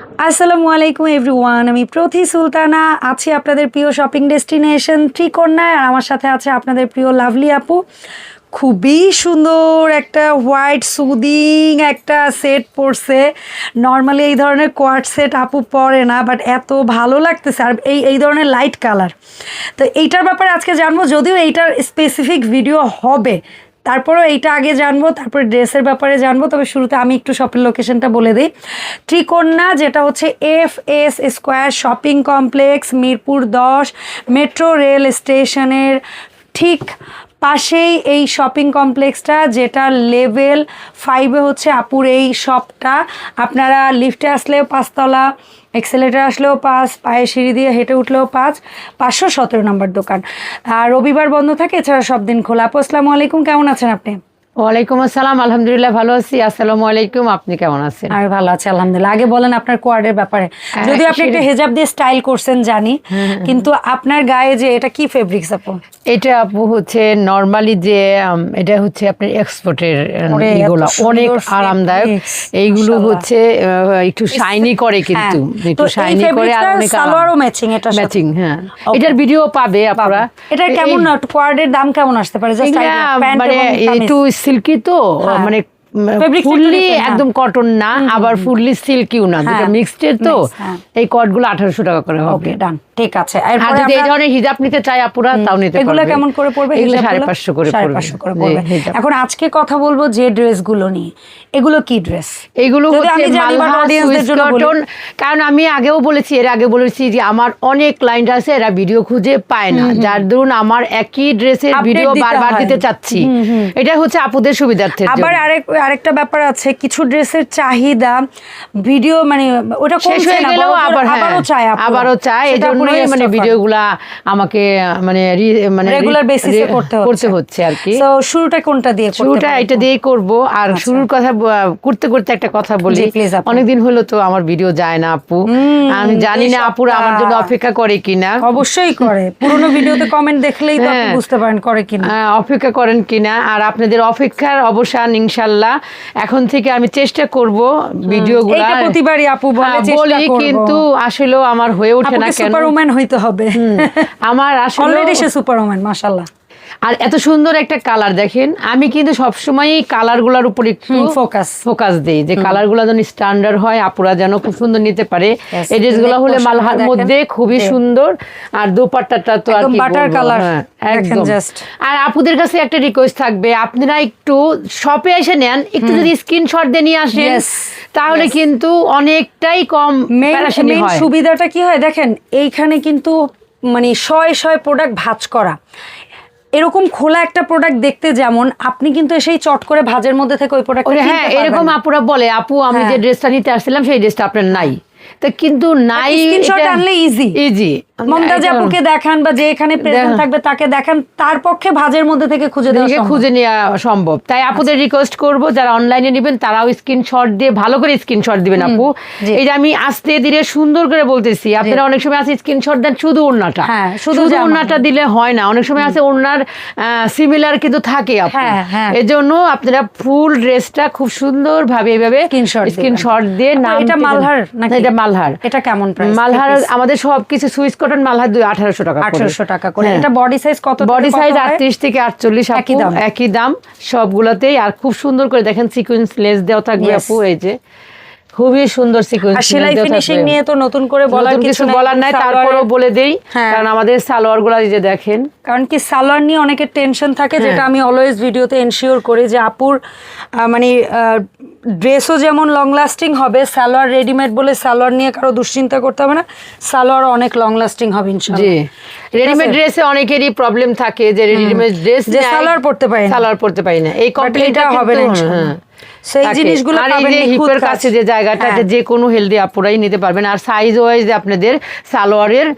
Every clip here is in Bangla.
আসসালামু আলাইকুম এভরিওয়ান আমি প্রতি সুলতানা, আছি আপনাদের প্রিয় শপিং ডেস্টিনেশন ত্রিকন্যায় আর আমার সাথে আছে আপনাদের প্রিয় লাভলি আপু। খুবই সুন্দর একটা হোয়াইট সুদিং একটা সেট পরছে। নর্মালি এই ধরনের কোয়ার্ট সেট আপু পরে না বাট এত ভালো লাগতেছে। আর এই এই ধরনের লাইট কালার তো এইটার ব্যাপারে আজকে জানব, যদিও এইটার স্পেসিফিক ভিডিও হবে। তারপরেও এইটা আগে জানব, তারপরে ড্রেসের ব্যাপারে জানব। তবে শুরুতে আমি একটু শপের লোকেশনটা বলে দিই। ত্রিকন্যা যেটা হচ্ছে F S square shopping complex, Mirpur দশ, মেট্রো রেল স্টেশনের ঠিক পাশেই এই শপিং কমপ্লেক্সটা যেটা লেভেল ফাইভে হচ্ছে আপুর এই শপটা আপনারা লিফটে আসলেও পাঁচতলা এক্সেলেটার আসলেও পাঁচ, পায়ে সিঁড়ি দিয়ে হেঁটে উঠলেও পাঁচ, পাঁচশো সতেরো নম্বর দোকান। আর রবিবার বন্ধ থাকে, এছাড়া সব দিন খোলা। আপু, আসসালামু আলাইকুম, কেমন আছেন আপনি? ওয়ালাইকুম আসসালাম আলহামদুলিল্লাহ ভালো আছি। আসসালামু আলাইকুম আপনি কেমন আছেন? আমি ভালো আছি আলহামদুলিল্লাহ। আগে বলেন আপনার কোয়ার্ডের ব্যাপারে। হ্যাঁ, যদি আপনি একটা হেজাব দিয়ে স্টাইল করছেন জানি। কিন্তু আপনার গায়ে যে এটা কি ফেব্রিক্স আপু? এটা আপু হচ্ছে নর্মালি যে এটা হচ্ছে আপনার এক্সপোর্টের এগুলো। অনেক আরামদায়ক। এইগুলো হচ্ছে একটু শাইনি করে কিন্তু হ্যাঁ। একটু শাইনি করে আর অনেক সালোয়ারও ম্যাচিং এটা ম্যাচিং হ্যাঁ। এটার ভিডিও পাবে আপনারা। এটা কেমন কোয়ার্ডের দাম কেমন আসতে পারে? জাস্ট মানে একটু সিল্কি তো হ্যাঁ। মানে ফুললি হ্যাঁ। একদম কটন না আবার ফুললি সিল্কিও না দুটো মিক্সড তো হ্যাঁ। এই কটগুলো আঠারোশো টাকা করে হবে ডান ঠিক আছে। আর যদি এই ধরনের হিজাব নিতে চাই আপুরা তাও নিতে পারবে। এগুলো কেমন করে পড়বে এগুলো হিজাবগুলো? সাড়ে পাঁচশো করে সাড়ে পড়বে পাঁচশো করে জি, পড়বে এখন আজকে কথা বলব যে ড্রেসগুলো নিয়ে। এগুলো কি ড্রেস? এইগুলো যদি হচ্ছে জন্য কারণ আমি আগেও বলেছি এর আগে বলেছি যে আমার অনেক ক্লায়েন্ট আছে এরা ভিডিও খুঁজে পায় না। যার দরুন আমার একই ড্রেসের ভিডিও বারবার দিতে চাচ্ছি। এটা হচ্ছে আপুদের সুবিধার্থে আবার আরেক আরেকটা ব্যাপার আছে কিছু ড্রেসের চাহিদা ভিডিও মানে ওটা কমছে হয়ে না হ্যাঁ, আবারও চায়। আবারও চায় আপুরা জন্যই মানে ভিডিওগুলা আমাকে মানে মানে রেগুলার বেসিসে করতে করতে হচ্ছে আর কি। তো শুরুটা কোনটা দিয়ে শুরুটা এটা দিয়েই করব। আর শুরুর কথা করতে করতে একটা কথা বলি। অনেকদিন হলো তো আমার ভিডিও যায় না আপু। আমি জানি না আপুরা আমার জন্য অপেক্ষা করে কিনা। অবশ্যই করে। পুরোনো ভিডিওতে কমেন্ট দেখলেই তো আপনি হ্যাঁ। বুঝতে পারেন করে কিনা। অপেক্ষা করেন কিনা। আর আপনাদের অপেক্ষার অবসান ইনশাল্লাহ। এখন থেকে আমি চেষ্টা করব ভিডিওগুলো প্রতিবারই আপু বলে চেষ্টা বলি কিন্তু আসলেও আমার হয়ে ওঠে না কেন? সুপার উম্যান হইতে হবে। আমার আসলে অলরেডি সে সুপার উম্যান মাশাল্লাহ আর এত সুন্দর একটা কালার দেখেন। আমি কিন্তু সবসময় কালারগুলোর উপর একটু focus। ফোকাস দিই যে কালার কালারগুলো যেন স্ট্যান্ডার্ড হয় আপুরা যেন খুব সুন্দর নিতে পারে। এই ড্রেসগুলো হলে মালহার মধ্যে খুবই সুন্দর। আর দোপাট্টাটা তো আর একদম কি butter বলব, color। হ্যাঁ, দেখেন একদম। just। আর আপুদের কাছে একটা রিকোয়েস্ট থাকবে আপনারা একটু শপে এসে নেন একটু যদি স্ক্রিনশট দিয়ে নিয়ে আসেন তাহলে কিন্তু অনেকটাই কম হয়। সুবিধাটা কি হয় দেখেন এইখানে কিন্তু মানে শয় শয় প্রোডাক্ট ভাঁজ করা। এরকম খোলা একটা প্রোডাক্ট দেখতে যেমন আপনি কিন্তু সেই চট করে ভাজের মধ্যে থেকে ওই প্রোডাক্ট হ্যাঁ এরকম আপুরা বলে আপু আমি হ্যাঁ। যে ড্রেসটা নিতে আসছিলাম সেই ড্রেসটা আপনার নাই। তা কিন্তু নাই স্ক্রিনশট আনলে ইজি ইজি মমতাজ আপুকে দেখান বা যে এখানে প্রেজেন্ট থাকবে তাকে দেখান তার পক্ষে ভাজের মধ্যে থেকে খুঁজে দেওয়া সম্ভব। খুঁজে নেওয়া সম্ভব। তাই আপুদের রিকোয়েস্ট করব যারা অনলাইনে নেবেন তারাও স্ক্রিনশট দিয়ে ভালো করে স্ক্রিনশট দিবেন আপু। এই যে আমি আস্তে ধীরে সুন্দর করে বলতেছি আপনারা অনেক সময় আছে স্ক্রিনশট দেন শুধু ওড়নাটা। হ্যাঁ, শুধু ওড়নাটা দিলে হয় না অনেক সময় আছে ওড়নার সিমিলার কিন্তু থাকে আপু। হ্যাঁ, হ্যাঁ। এজন্য আপনারা ফুল ড্রেসটা খুব সুন্দর ভাবে এইভাবে স্ক্রিনশট দিয়ে নাম এটা মালহার? এটা মালহার। এটা কেমন মালহার আমাদের সবকিছু সুইচ কটন মাল দুই আঠারোশো টাকা আঠারোশো টাকা করে হ্যাঁ। এটা বডি সাইজ কত বডি সাইজ আটত্রিশ থেকে আটচল্লিশ একই দাম। একই দাম সবগুলোতেই আর খুব সুন্দর করে দেখেন সিকুয়েন্স লেস দেওয়া থাকবে. আপু এই যে খুবই সুন্দর সিকুয়েন্স সেলাই ফিনিশিং নিয়ে তো নতুন করে বলার কিছু বলার নাই তারপরেও বলে দেই হ্যাঁ। কারণ আমাদের সালোয়ারগুলা যে দেখেন কারণ কি সালোয়ার নিয়ে অনেকের টেনশন থাকে হ্যাঁ। যেটা আমি অলওয়েজ ভিডিওতে এনশিওর করি যে আপুর মানে ড্রেসও যেমন লং লাস্টিং হবে সালোয়ার রেডিমেড বলে সালোয়ার নিয়ে কারও দুশ্চিন্তা করতে হবে না সালোয়ার অনেক লং লাস্টিং হবে জি ইনশাআল্লাহ রেডিমেড ড্রেসে অনেকেরই প্রবলেম থাকে যে রেডিমেড ড্রেস যে সালোয়ার পরতে পারি না। সালোয়ার পরতে পারি না এই কমপ্লেনটা এটা হবে না। সেই জিনিসগুলো পাবেন হিপের কাছে যে জায়গাটা হ্যাঁ। যে কোনো হেলদি আপুরাই নিতে পারবেন। আর সাইজ ওয়াইজ আপনাদের সালোয়ারের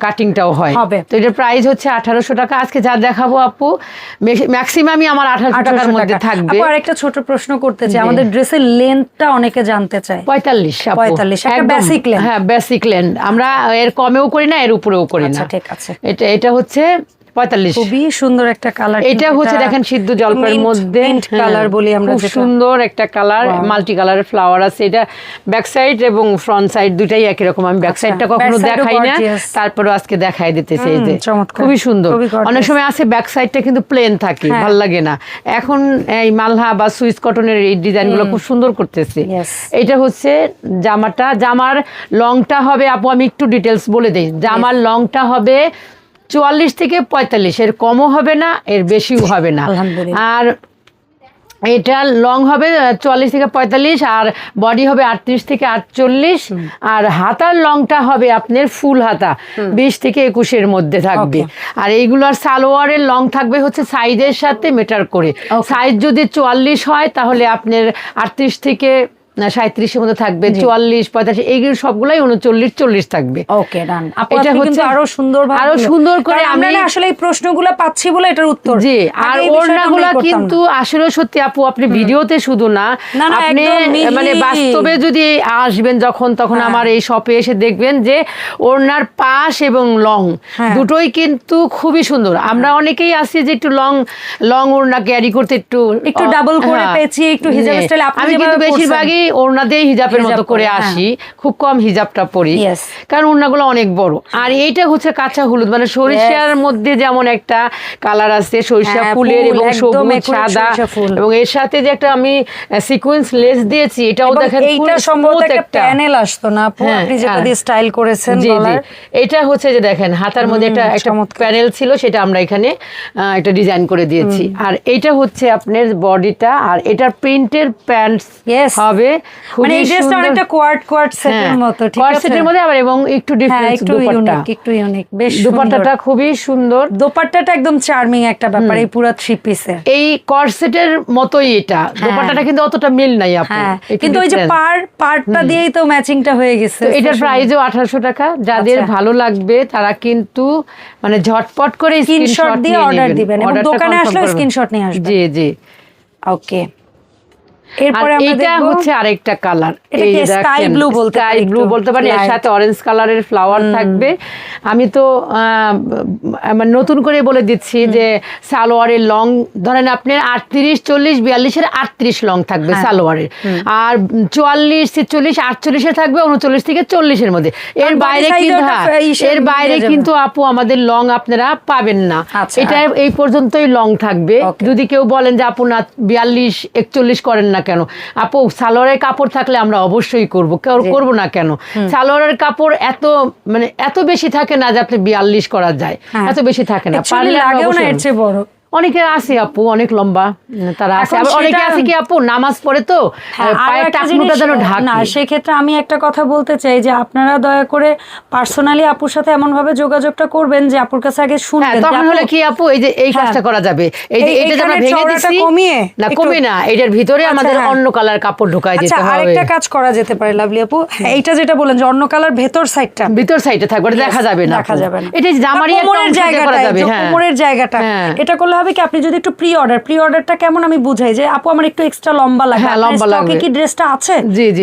কাটিংটাও হয়। তো এটার প্রাইস হচ্ছে আঠারোশো টাকা। আজকে যা দেখাবো আপু ম্যাক্সিমামই আমার আঠারোশো টাকার মধ্যে। থাকবে। আর একটা ছোট প্রশ্ন করতে চাই। আমাদের ড্রেসের লেন্থটা অনেকে জানতে চায়। পঁয়তাল্লিশ পঁয়তাল্লিশ 45, একটা একদম। basic length। হ্যাঁ বেসিক লেন্থ আমরা এর কমেও করি না এর উপরেও করি আচ্ছা না। ঠিক আছে। এটা এটা হচ্ছে পঁয়তাল্লিশ। খুবই সুন্দর একটা কালার এটা হচ্ছে দেখেন সিদ্ধ জলপাইয়ের মধ্যে। কালার বলি আমরা খুব সুন্দর একটা কালার মাল্টি কালারের ফ্লাওয়ার আছে। এটা ব্যাক সাইড এবং ফ্রন্ট সাইড দুটাই একই রকম। আমি ব্যাক আচ্ছা, সাইডটা কখনো দেখাই না। তারপরে আজকে দেখাই দিতেছে এই যে। খুবই সুন্দর। অনেক সময় আছে ব্যাক সাইডটা কিন্তু প্লেন থাকে হ্যাঁ। ভালো লাগে না। এখন এই মালহা বা সুইস কটনের এই ডিজাইনগুলো খুব সুন্দর করতেছে। এটা হচ্ছে জামাটা। জামার লংটা হবে আপু আমি একটু ডিটেলস বলে দিই। জামার লংটা হবে চুয়াল্লিশ থেকে পঁয়তাল্লিশ। এর কমও হবে না এর বেশিও হবে না। আর এটা লং হবে চুয়াল্লিশ থেকে পঁয়তাল্লিশ আর বডি হবে আটত্রিশ থেকে আটচল্লিশ আর হাতার লংটা হবে আপনার ফুল হাতা বিশ থেকে একুশের মধ্যে থাকবে। আর এইগুলোর সালোয়ারের লং থাকবে হচ্ছে সাইজের সাথে মেটার করে। সাইজ যদি চুয়াল্লিশ হয় তাহলে আপনার আটত্রিশ থেকে সাঁত্রিশের মধ্যে থাকবে চুয়াল্লিশ পঁয়তাল্লিশ এইগুলো সবগুলাই উনচল্লিশ চল্লিশ থাকবে। ওকে ডান এটা হচ্ছে- আরও সুন্দর আরও সুন্দর করে আমরা আসলে এই প্রশ্নগুলো পাচ্ছি বলে এটার উত্তর। জি আর ওড়নাগুলা। কিন্তু আসলে সত্যি আপু আপনি ভিডিওতে শুধু না আপনি মানে বাস্তবে যদি আসবেন যখন তখন হ্যাঁ। আমার এই শপে এসে দেখবেন যে ওড়নার পাশ এবং লং হ্যাঁ। দুটোই কিন্তু খুবই সুন্দর। আমরা অনেকেই আছি যে একটু লং লং ওড়না ক্যারি করতে একটু একটু ডাবল করে হ্যাঁ। পেঁচিয়ে একটু হিজাব style আপনি কিন্তু বেশিরভাগই ওড়না দিয়ে হিজাবের মতো করে হ্যাঁ। আসি। খুব কম হিজাবটা পরি। কারণ ওড়নাগুলো অনেক বড়। আর এইটা হচ্ছে কাঁচা হলুদ মানে সরিষার মধ্যে যেমন একটা কালার আছে সরিষা হ্যাঁ, ফুলের এবং সবুজ সাদা এবং এর সাথে যে একটা আমি সিকোয়েন্স লেস দিয়েছি এটাও দেখেন এইটা সম্ভবত একটা প্যানেল আসতো না হ্যাঁ, আপনি যেটা। দিয়ে স্টাইল করেছেন গলার। এটা হচ্ছে যে দেখেন হাতার মধ্যে একটা একটা প্যানেল ছিল সেটা আমরা এখানে একটা ডিজাইন করে দিয়েছি। আর এইটা হচ্ছে আপনার বডিটা আর এটার প্রিন্টের প্যান্টস Yes. হবে মানে এই ড্রেসটা অনেকটা কোয়ার্ট কোয়ার্ট সেটের মতো ঠিক আছে? সেটের মধ্যে আবার এবং একটু হ্যাঁ ডিফারেন্স একটু দুপাট্টা। ইউনিক একটু ইউনিক বেশ দুপাট্টাটা খুবই সুন্দর। দোপাট্টাটা একদম চার্মিং একটা ব্যাপার এই পুরো থ্রি পিসের এই কর্সেটের মতোই এটা। দোপাট্টাটা কিন্তু অতটা মিল নাই আপু। হ্যাঁ। কিন্তু ওই যে। পার পার্টটা দিয়েই তো ম্যাচিংটা হয়ে গেছে এটার প্রাইসও আঠারোশো টাকা। যাদের আচ্ছা। ভালো লাগবে তারা কিন্তু মানে ঝটপট করে স্ক্রিনশট দিয়ে অর্ডার দিবেন এবং দোকানে আসলে। স্ক্রিনশট নিয়ে আসবেন। জি জি। ওকে এরপরে এটা হচ্ছে আরেকটা কালার এটা কি sky বলতে স্কাই ব্লু বলতে পারি এর সাথে অরেঞ্জ কালারের ফ্লাওয়ার থাকবে। আমি তো নতুন করে বলে দিচ্ছি যে সালোয়ারের লং ধরেন আপনার আটত্রিশ চল্লিশ বিয়াল্লিশের আটত্রিশ লং থাকবে হ্যাঁ। সালোয়ারের। আর চুয়াল্লিশ ছেচল্লিশ আটচল্লিশের থাকবে উনচল্লিশ থেকে চল্লিশের মধ্যে। এর বাইরে কিন্তু হ্যাঁ, এর বাইরে কিন্তু আপু আমাদের লং আপনারা পাবেন না। আচ্ছা। এটা এই পর্যন্তই লং থাকবে। যদি কেউ বলেন যে আপু না বিয়াল্লিশ একচল্লিশ করেন না কেন? আপু সালোয়ারের কাপড় থাকলে আমরা অবশ্যই করব। কেউ করব না কেন? সালোয়ারের কাপড় এত মানে এত বেশি থাকে না যে আপনি বিয়াল্লিশ করা যায়। হ্যাঁ। এত বেশি থাকে না। পারলে লাগেও না এর চেয়ে বড়। অনেকে আছে আপু অনেক লম্বা তারা আছে। আবার অনেকে আছে কি আপু নামাজ পড়ে তো হ্যাঁ, পায়ের টাকনুটা যেন না ঢাকে সেক্ষেত্রে আমি একটা কথা বলতে চাই যে আপনারা দয়া করে পার্সোনালি আপুর সাথে এমন ভাবে যোগাযোগটা করবেন যে আপুর কাছে আগে হ্যাঁ শুনবেন তখন হলে কি আপু এই যে এই কাজটা হ্যাঁ। করা যাবে? এই যে এটা যেন ভেঙে দিচ্ছি কমিয়ে না কমে না এটার ভিতরে আচ্ছা, আমাদের হ্যাঁ। অন্য কালার কাপড় ঢুকাই আচ্ছা দিতে হবে। আরেকটা কাজ করা যেতে পারে লাভলি আপু। এইটা যেটা বলেন যে অন্য কালার ভেতর সাইডটা ভিতর সাইডে থাকবে দেখা যাবে না দেখা যাবে না। এটা জামারই বা একটা অংশ করা জায়গাটা, যাবে হ্যাঁ। কোমরের জায়গাটা। হ্যাঁ। এটা করলে হবে কি আপনি যদি একটু প্রি অর্ডার প্রি অর্ডারটা কেমন আমি বুঝাই যে আপু আমার একটু এক্সট্রা লম্বা লাগে হ্যাঁ, লম্বা লাগবে। কি ড্রেসটা আছে?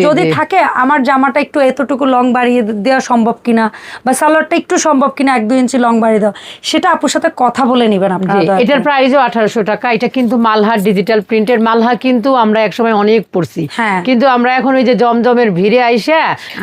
যদি থাকে আমার জামাটা একটু এতটুকু লং বাড়িয়ে দেওয়া সম্ভব কিনা? বা সালোয়ারটা একটু সম্ভব কিনা এক দুই ইঞ্চি লং বাড়িয়ে দেওয়া? সেটা আপুর সাথে কথা বলে নিবেন আপনারা এটার প্রাইসও আঠারোশো টাকা। এটা কিন্তু মালহার ডিজিটাল প্রিন্টের মালহা কিন্তু আমরা একসময় অনেক পড়ছি। হ্যাঁ। কিন্তু আমরা এখন ওই যে জমজমের ভিড়ে আইসা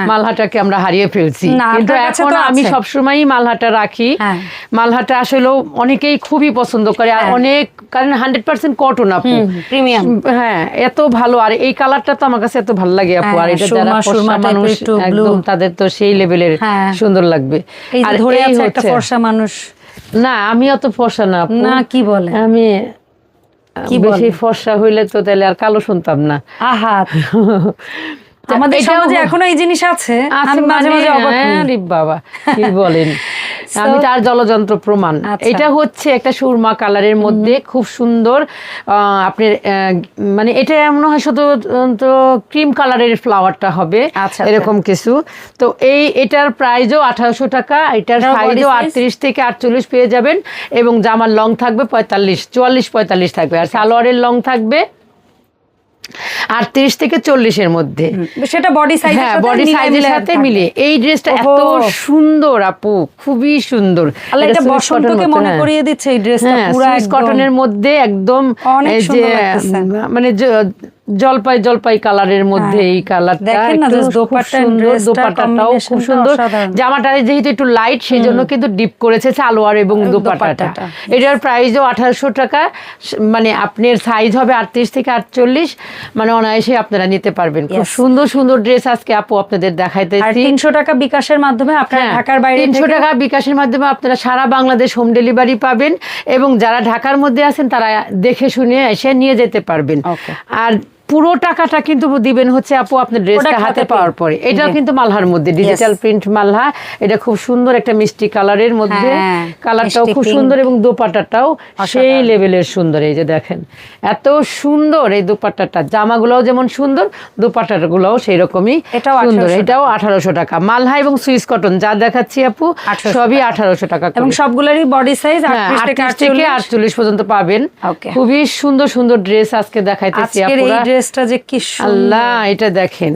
মালহাটাকে আমরা হারিয়ে ফেলছি। কিন্তু এখন আমি সবসময়ই মালহাটা রাখি। হ্যাঁ। মালহাটা আসলেও অনেকেই খুবই পছন্দ করে। হ্যাঁ। অনেক কারণ হান্ড্রেড পার্সেন্ট কটন আপু। প্রিমিয়াম হ্যাঁ এত ভালো। আর এই কালারটা তো আমার কাছে এত ভালো লাগে আপু। আর হ্যাঁ, এটা যারা ফর্সা মানুষ একদম তাদের তো সেই লেভেলের হ্যাঁ। সুন্দর লাগবে। আর ধরে আছে একটা ফর্সা মানুষ। না আমি অত ফর্সা না আপু। না কি বলে? আমি কি বেশি? ফর্সা হইলে তো তাহলে আর কালো শুনতাম না। আহা। আমাদের সমাজে এখনও এই জিনিস আছে। আমি মাঝে মানে, মাঝে অবাক হ্যাঁ, বাবা কি বলেন? আমি তার জলযন্ত্র প্রমাণ। আচ্ছা। এটা হচ্ছে একটা সুরমা কালারের মধ্যে খুব সুন্দর আপনার মানে এটা মনে হয় শুধু ক্রিম কালারের ফ্লাওয়ারটা হবে আচ্ছা, আচ্ছা। এরকম কিছু। তো এই এটার প্রাইজও আঠারোশো টাকা এটার এটার সাইজও আটত্রিশ থেকে আটচল্লিশ পেয়ে যাবেন এবং জামার লং থাকবে পঁয়তাল্লিশ চুয়াল্লিশ পঁয়তাল্লিশ থাকবে। আর সালোয়ারের লং থাকবে আটত্রিশ থেকে চল্লিশের মধ্যে। সেটা বডি সাইজ হ্যাঁ বডি সাইজের সাথে মিলে এই ড্রেসটা এত সুন্দর আপু খুবই সুন্দর। এটা বসন্তকে মনে হ্যাঁ। করিয়ে দিচ্ছে এই ড্রেসটা হ্যাঁ পুরো কটনের মধ্যে একদম যে মানে জলপাই জলপাই কালারের মধ্যে হ্যাঁ। এই কালারটা দোপাট্টা সুন্দর খুব সুন্দর। জামাটা যেহেতু একটু লাইট সেই জন্য কিন্তু ডিপ করেছে সালোয়ার এবং দোপাট্টাটা। এটার প্রাইসও আঠারোশো টাকা। মানে আপনার সাইজ হবে আটত্রিশ থেকে আটচল্লিশ। মানে অনায়াসে আপনারা নিতে পারবেন। খুব সুন্দর সুন্দর ড্রেস আজকে আপু আপনাদের আর দেখাইতেছি। তিনশো টাকা বিকাশের মাধ্যমে আপনারা হ্যাঁ, ঢাকার বাইরে তিনশো টাকা বিকাশের মাধ্যমে আপনারা সারা বাংলাদেশ হোম ডেলিভারি পাবেন এবং যারা ঢাকার মধ্যে আছেন তারা দেখে শুনে এসে নিয়ে যেতে পারবেন. আর পুরো টাকাটা কিন্তু দিবেন হচ্ছে আপু আপনার ড্রেসটা হাতে পাওয়ার পরে। এটাও কিন্তু মালহার মধ্যে ডিজিটাল প্রিন্ট মালহা। এটা খুব সুন্দর একটা মিষ্টি কালারের মধ্যে। হ্যাঁ, কালারটাও খুব সুন্দর এবং দোপাট্টাটাও সেই। লেভেলের সুন্দর এই যে দেখেন। এত সুন্দর এই দোপাট্টাটা। জামাগুলোও যেমন সুন্দর দোপাট্টাগুলোও সেই রকমই এটাও সুন্দর। এটাও আঠারোশো টাকা। মালহা এবং সুইস কটন যা দেখাচ্ছি আপু সবই আঠারোশো টাকা। এবং সবগুলোরই বডি সাইজ হ্যাঁ, আটত্রিশ থেকে আটচল্লিশ। পর্যন্ত পাবেন। খুবই সুন্দর সুন্দর ড্রেস আজকে দেখাইতেছি আপুরা। ড্রেসটা যে কি আল্লাহ এটা দেখেন।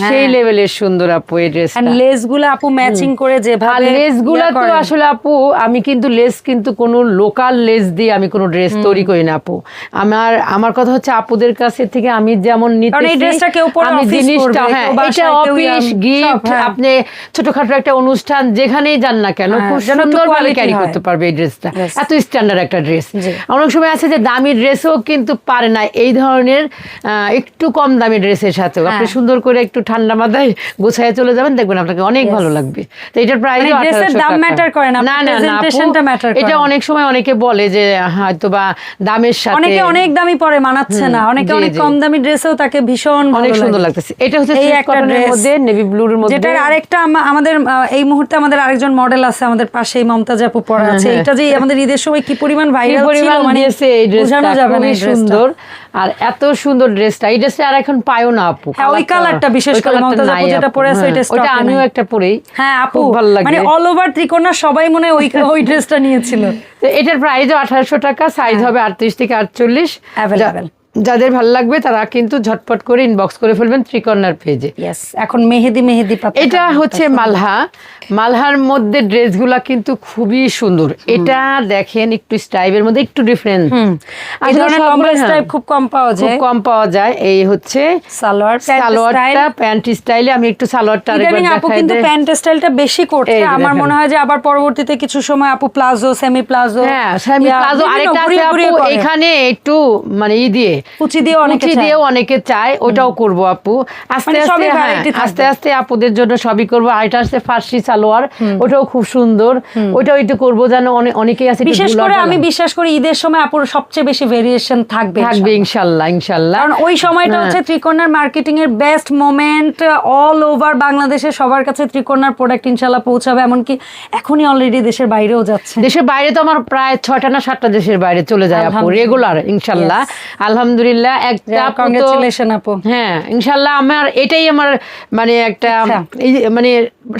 সেই লেভেলের সুন্দর আপু এই ড্রেসটা আর লেসগুলো আপু ম্যাচিং করে যেভাবে লেসগুলা তো আসলে আপু আমি কিন্তু লেস কিন্তু কোনো লোকাল লেস দিয়ে আমি কোনো ড্রেস তৈরি করি না আপু। আমার আমার কথা হচ্ছে আপুদের কাছে থেকে আমি যেমন কারণ এই ড্রেসটা কেউ পরে আমি জিনিসটা হ্যাঁ এটা অফিস গিফট হ্যাঁ। আপনি ছোটখাটো একটা অনুষ্ঠান যেখানেই যান না কেন হ্যাঁ, খুব যেন সুন্দর ভাবে ক্যারি করতে পারবে এই ড্রেসটা এত স্ট্যান্ডার্ড একটা ড্রেস অনেক সময় আছে যে দামি ড্রেসও কিন্তু পারে না এই ধরনের আহ, একটু কম দামি ড্রেসের সাথেও। আপনি হ্যাঁ। সুন্দর করে একটু ঠান্ডা মাথায় গুছায় চলে যাবেন দেখবেন আপনাকে অনেক ভালো লাগবে। তো এটার প্রাইস মানে এর দাম matter করে না, না না presentation করে। এটা অনেক সময় অনেকে বলে যে হয়তো বা দামের সাথে অনেকে অনেক দামি পরে মানাচ্ছে না। অনেকে অনেক কম দামি ড্রেসেও তাকে ভীষণ অনেক সুন্দর লাগতেছে। এটা হচ্ছে এই একটা কটনের মধ্যে নেভি ব্লুর মধ্যে। যেটার আরেকটা আমাদের এই মুহূর্তে আমাদের আরেকজন মডেল আছে আমাদের পাশেই মমতাজ আপু পরা আছে। হ্যাঁ, এটা যে আমাদের ঈদের সময় কি পরিমাণ ভাইরাল ছিল মানে এই ড্রেসটা যাবে না সুন্দর। আর এত সুন্দর ড্রেসটা এই ড্রেসটা আর এখন পায়ও না আপু হ্যাঁ, ওই কালারটা। বিশেষ করে কালারটা মমতাজ আপু। যেটা পরে আছে হ্যাঁ, ওইটা আমিও একটা পরেই হ্যাঁ আপু ভালো লাগে। মানে অল ওভার ত্রিকোণা সবাই মনে হয় ওই ওই ড্রেসটা নিয়েছিল। এটার প্রাইস আঠারোশো টাকা সাইজ হবে আটত্রিশ থেকে আটচল্লিশ। হ্যাঁ। যাদের ভালো লাগবে তারা কিন্তু ঝটপট করে ইনবক্স করে ফেলবেন ত্রিকর্ণার পেজে এখন মেহেদি মেহেদি পাতা এটা হচ্ছে মালহা। মালহার মধ্যে ড্রেসগুলা কিন্তু খুবই সুন্দর। এটা দেখেন একটু স্টাইলের মধ্যে একটু ডিফারেন্ট এই ধরনের লম্বা স্টাইপ খুব কম পাওয়া হ্যাঁ। খুব যায়। কম পাওয়া যায়। এই হচ্ছে সালোয়ার সালোয়ারটা প্যান্ট স্টাইলে আমি একটু সালোয়ারটা আরেকবার ইদানিং আপু কিন্তু প্যান্ট স্টাইলটা বেশি করছে। আমার মনে হয় যে আবার পরবর্তীতে কিছু সময় আপু প্লাজো সেমি প্লাজো হ্যাঁ সেমি প্লাজো আরেকটা আছে আপু এখানে একটু মানে ই দিয়ে কুচি দিয়ে অনেকে কুচি চায়। দিয়েও অনেকে চায় ওটাও করব আপু। আস্তে মানে আস্তে হ্যাঁ। আস্তে আস্তে আপুদের জন্য সবই করব। আর এটা আছে ফার্সি সালোয়ার ওটাও খুব সুন্দর। ওটাও একটু করব যেন অনেকেই আছে বিশেষ করে আমি বিশ্বাস করি ঈদের সময় আপুর সবচেয়ে বেশি ভেরিয়েশন থাকবে থাকবে ইনশাল্লাহ ইনশাল্লাহ। কারণ ওই সময়টা হ্যাঁ। হচ্ছে ত্রিকোণার মার্কেটিং এর বেস্ট মোমেন্ট অল ওভার বাংলাদেশে। সবার কাছে ত্রিকোণার প্রোডাক্ট ইনশাল্লাহ পৌঁছাবে এমনকি এখনই অলরেডি দেশের বাইরেও যাচ্ছে। দেশের বাইরে তো আমার প্রায় ছয়টা না সাতটা দেশের বাইরে চলে যায় আপু রেগুলার ইনশাল্লাহ। আলহামদুলিল্লাহ একটা আপু তো- কংগ্রেচুলেশন আপু হ্যাঁ ইনশাল্লাহ আমার এটাই আমার মানে একটা আচ্ছা। মানে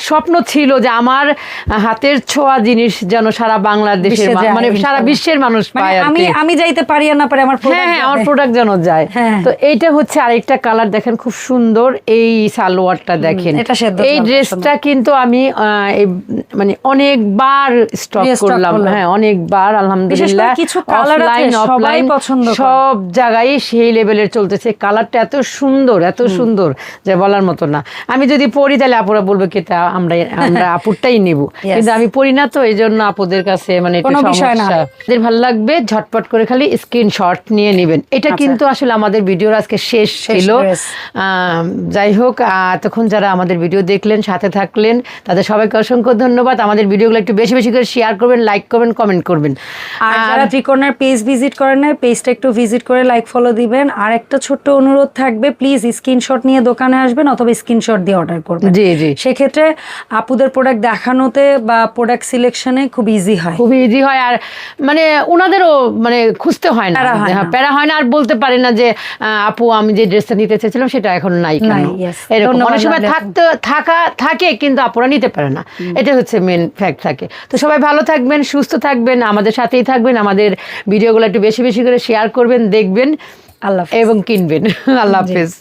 স্বপ্ন ছিল যে আমার হাতের ছোঁয়া জিনিস যেন সারা বাংলাদেশের মানে সারা বিশ্বের মানুষ মানে পায় আমি আমি যাইতে পারি না পারি আমার হ্যাঁ হ্যাঁ আমার প্রোডাক্ট যেন যায়। হ্যাঁ। তো এইটা হচ্ছে আরেকটা কালার দেখেন খুব সুন্দর এই সালোয়ারটা দেখেন। এই ড্রেসটা কিন্তু আমি মানে অনেকবার স্টক করলাম। হ্যাঁ অনেকবার আলহামদুলিল্লাহ। কিছু আছে, সবাই পছন্দ করে। সব জায়গায় সেই লেভেলের চলতেছে। কালারটা এত সুন্দর এত সুন্দর যে বলার মতো না। আমি যদি পড়ি তাহলে আপুরা বলবে কি তা আমরা আমরা আপুরটাই নিব। কিন্তু আমি পড়ি না তো এই জন্য আপুদের কাছে মানে একটু। সমস্যা। আপনাদের ভালো লাগবে ঝটপট করে খালি স্ক্রিনশট নিয়ে নেবেন। এটা কিন্তু আসলে আমাদের ভিডিওর আজকে শেষ ছিল। যাই হোক এতক্ষণ যারা আমাদের ভিডিও দেখলেন সাথে থাকলেন তাদের সবাইকে অসংখ্য ধন্যবাদ। আমাদের ভিডিওগুলো একটু বেশি বেশি করে শেয়ার করবেন লাইক করবেন কমেন্ট করবেন। আর যারা ত্রিকোণার পেজ ভিজিট করেন না পেজটা একটু ভিজিট করে লাইক ফলো দিবেন। আর একটা ছোট্ট অনুরোধ থাকবে প্লিজ স্ক্রিনশট নিয়ে দোকানে আসবেন অথবা স্ক্রিনশট দিয়ে অর্ডার করবেন। জি জি। সেক্ষেত্রে আপুদের প্রোডাক্ট দেখানোতে বা প্রোডাক্ট সিলেকশনে খুব ইজি হয়। খুবই ইজি হয় আর মানে ওনাদেরও মানে খুঁজতে হয় না। প্যারা হয় না। প্যারা হয় না আর বলতে পারে না যে আপু আমি যে ড্রেসটা নিতে চেয়েছিলাম সেটা এখন নাই. এরকম। অনেক সময় থাকতে থাকা থাকে কিন্তু আপুরা নিতে পারে না। এটা হচ্ছে মেন ফ্যাক্ট থাকে। তো সবাই ভালো থাকবেন সুস্থ থাকবেন আমাদের সাথেই থাকবেন আমাদের ভিডিওগুলো একটু বেশি বেশি করে শেয়ার করবেন দেখবেন আল্লাহ এবং কিনবেন। আল্লাহ হাফেজ।